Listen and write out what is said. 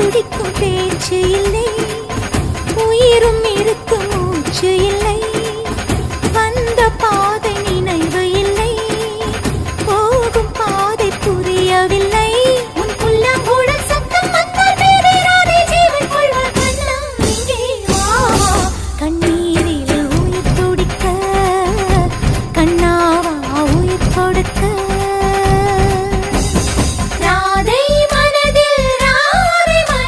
துடிக்கும் பேச்சு இல்லை. உயிரும் இருக்கும் மூச்சு இல்லை. வந்த பாதை நினைவு இல்லை. போகும் பாதை புரியவில்லை. கண்ணீரில் உயிர் துடிக்க. கண்ணாவா உயிர் கொடுக்க.